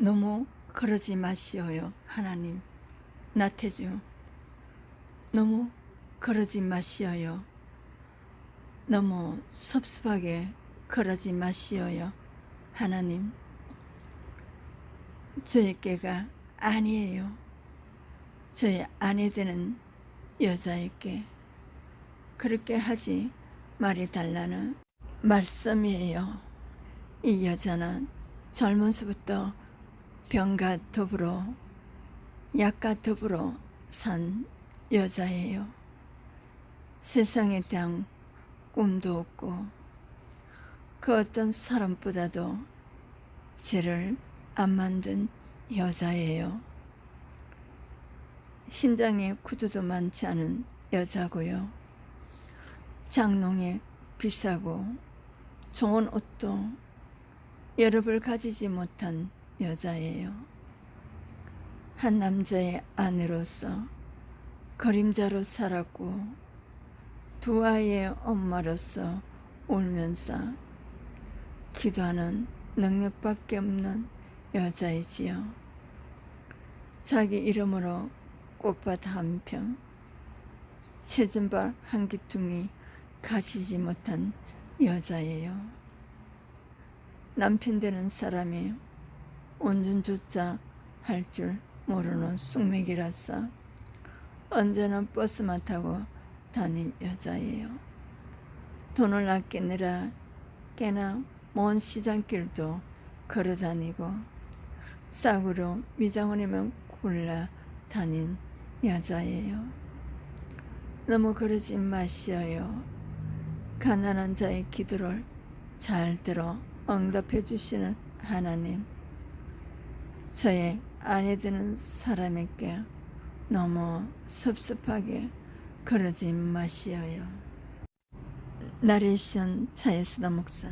너무 그러지 마시오요, 하나님. 나태주. 너무 그러지 마시오요. 너무 섭섭하게 그러지 마시오요, 하나님. 저의 깨가 아니에요. 저의 아내 되는 여자에게 그렇게 하지 말이 달라는 말씀이에요. 이 여자는 젊은 수부터 병과 더불어 약과 더불어 산 여자예요. 세상에 대한 꿈도 없고 그 어떤 사람보다도 죄를 안 만든 여자예요. 신장에 구두도 많지 않은 여자고요. 장롱에 비싸고 좋은 옷도 여러 벌 가지지 못한 여자예요. 한 남자의 아내로서 그림자로 살았고 두 아이의 엄마로서 울면서 기도하는 능력밖에 없는 여자이지요. 자기 이름으로 꽃밭 한 평, 채진발 한 기퉁이 가지지 못한 여자예요. 남편 되는 사람이 운전조차 할 줄 모르는 숙맥이라서 언제나 버스만 타고 다닌 여자예요. 돈을 아끼느라 꽤나 먼 시장길도 걸어 다니고 싸구려 미장원이면 골라 다닌 여자예요. 너무 그러지 마시어요. 가난한 자의 기도를 잘 들어 응답해 주시는 하나님. 저의 아내 되는 사람에게 너무 섭섭하게 그러지 마시어요. 나레이션 차에스다 목사